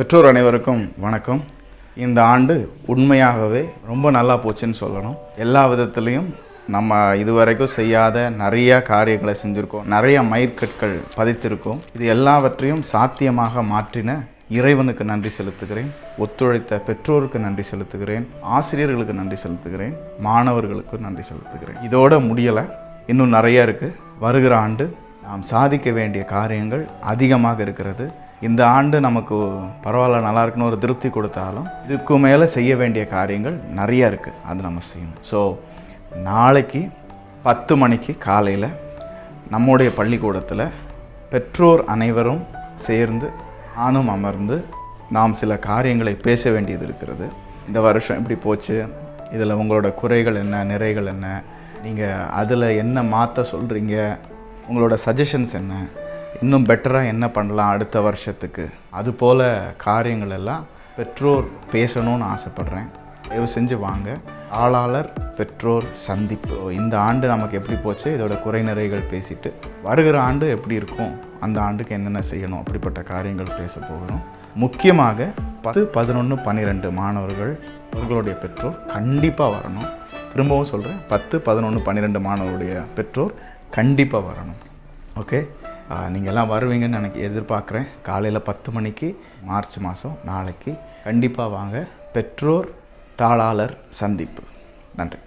பெற்றோர் அனைவருக்கும் வணக்கம். இந்த ஆண்டு உண்மையாகவே ரொம்ப நல்லா போச்சுன்னு சொல்லணும். எல்லா விதத்துலேயும் நம்ம இதுவரைக்கும் செய்யாத நிறைய காரியங்களை செஞ்சுருக்கோம். நிறைய மயிர்கற்கள் பதித்திருக்கோம். இது எல்லாவற்றையும் சாத்தியமாக மாற்றின இறைவனுக்கு நன்றி செலுத்துகிறேன். ஒத்துழைத்த பெற்றோருக்கு நன்றி செலுத்துகிறேன். ஆசிரியர்களுக்கு நன்றி செலுத்துகிறேன். மாணவர்களுக்கு நன்றி செலுத்துகிறேன். இதோட முடியலை. இன்னும் நிறைய இருக்குது வருகிற ஆண்டு நாம் சாதிக்க வேண்டிய காரியங்கள் அதிகமாக இருக்கிறது. இந்த ஆண்டு நமக்கு பரவாயில்ல நல்லா இருக்குன்னு ஒரு திருப்தி கொடுத்தாலும் இதுக்கு மேலே செய்ய வேண்டிய காரியங்கள் நிறைய இருக்குது அது நம்ம செய்யணும். ஸோ நாளைக்கு பத்து மணிக்கு காலையில் நம்முடைய பள்ளிக்கூடத்தில் பெற்றோர் அனைவரும் சேர்ந்து நானும் அமர்ந்து நாம் சில காரியங்களை பேச வேண்டியது இருக்கிறது. இந்த வருஷம் எப்படி போச்சு? இதில் உங்களோட குறைகள் என்ன? நிறைகள் என்ன? நீங்கள் அதில் என்ன மாற்ற சொல்கிறீங்க உங்களோட சஜஷன்ஸ் என்ன? இன்னும் பெட்டராக என்ன பண்ணலாம் அடுத்த வருஷத்துக்கு? அது போல் காரியங்கள் எல்லாம் பெற்றோர் பேசணும்னு ஆசைப்பட்றேன். தயவு செஞ்சு வாங்க. ஆளாளர் பெற்றோர் சந்திப்பு. இந்த ஆண்டு நமக்கு எப்படி போச்சு? இதோட குறை நிறைகள் பேசிட்டு. வருகிற ஆண்டு எப்படி இருக்கும்? அந்த ஆண்டுக்கு என்னென்ன செய்யணும்? அப்படிப்பட்ட காரியங்கள் பேச போகிறோம். முக்கியமாக பத்து பதினொன்று பன்னிரெண்டு மாணவர்கள் அவர்களுடைய பெற்றோர் கண்டிப்பாக வரணும். திரும்பவும் சொல்கிறேன் பத்து பதினொன்று பன்னிரெண்டு மாணவருடைய பெற்றோர் கண்டிப்பாக வரணும். ஓகே? நீங்கள்லாம் வருவீங்கன்னு எனக்கு எதிர்பார்க்குறேன். காலையில் பத்து மணிக்கு மார்ச் மாதம் நாளைக்கு. கண்டிப்பாக வாங்க. பெற்றோர் தாளாளர் சந்திப்பு. நன்றி.